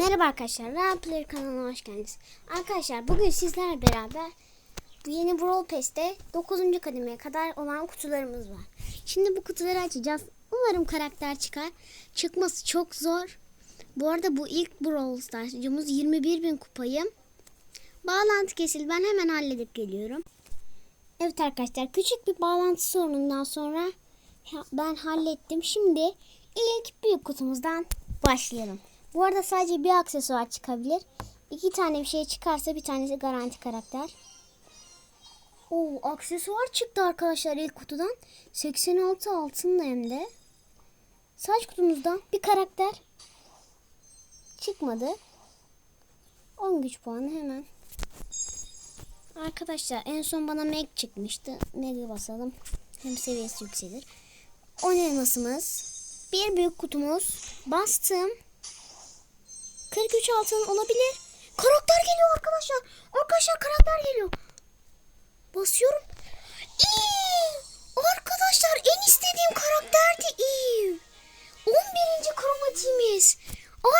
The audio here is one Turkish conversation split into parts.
Merhaba arkadaşlar, Rampler kanalına hoş geldiniz. Arkadaşlar bugün sizlerle beraber yeni Brawl Pass'te 9. kademeye kadar olan kutularımız var. Şimdi bu kutuları açacağız. Umarım karakter çıkar. Çıkması çok zor. Bu arada bu ilk Brawl Stars videomuz 21 bin kupayım. Bağlantı kesildi. Ben hemen halledip geliyorum. Evet arkadaşlar küçük bir bağlantı sorunundan sonra ben hallettim. Şimdi ilk büyük kutumuzdan başlayalım. Bu arada sadece bir aksesuar çıkabilir. İki tane bir şey çıkarsa bir tanesi garanti karakter. Oo, aksesuar çıktı arkadaşlar ilk kutudan. 86 altınla hem de. Saç kutumuzdan bir karakter çıkmadı. 10 güç puanı hemen. Arkadaşlar en son bana Meg çıkmıştı. Meg'i basalım. Hem seviyesi yükselir. 10 elmasımız. Bir büyük kutumuz. Bastım. 43 altın olabilir. Karakter geliyor arkadaşlar. Arkadaşlar karakter geliyor. Basıyorum. İyi. Arkadaşlar en istediğim karakter de iyi. 11. kromatiğimiz.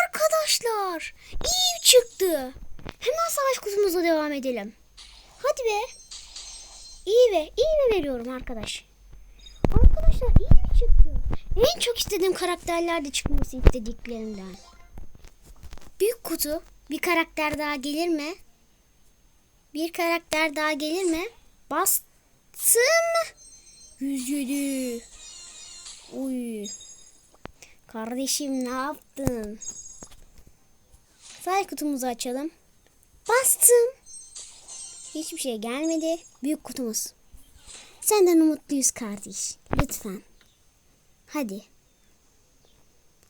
Arkadaşlar iyi çıktı. Hemen savaş kutumuza devam edelim. Hadi be. İyi ve iyi mi veriyorum arkadaş? Arkadaşlar iyi mi çıktı? En çok istediğim karakterler de çıkması istediklerimden. Büyük kutu. Bir karakter daha gelir mi? Bir karakter daha gelir mi? Bastım. 107. Uy. Kardeşim ne yaptın? Say kutumuzu açalım. Bastım. Hiçbir şey gelmedi. Büyük kutumuz. Senden umutluyuz kardeş. Lütfen. Hadi.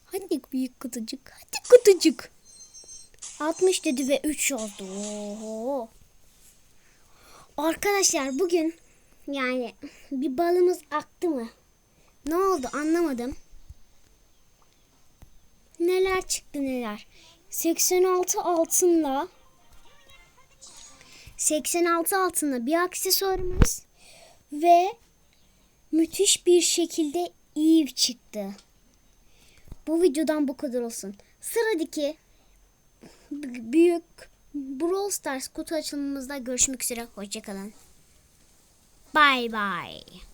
Hadi büyük kutucuk. Hadi kutucuk. 60 dedi ve 3 oldu. Oho. Arkadaşlar bugün yani bir balımız aktı mı? Ne oldu anlamadım. Neler çıktı neler. 86 altınla 86 altınla bir aksesuarımız ve müthiş bir şekilde Eve çıktı. Bu videodan bu kadar olsun. Sıradaki büyük Brawl Stars kutu açılımımızda görüşmek üzere. Hoşçakalın. Bye bye.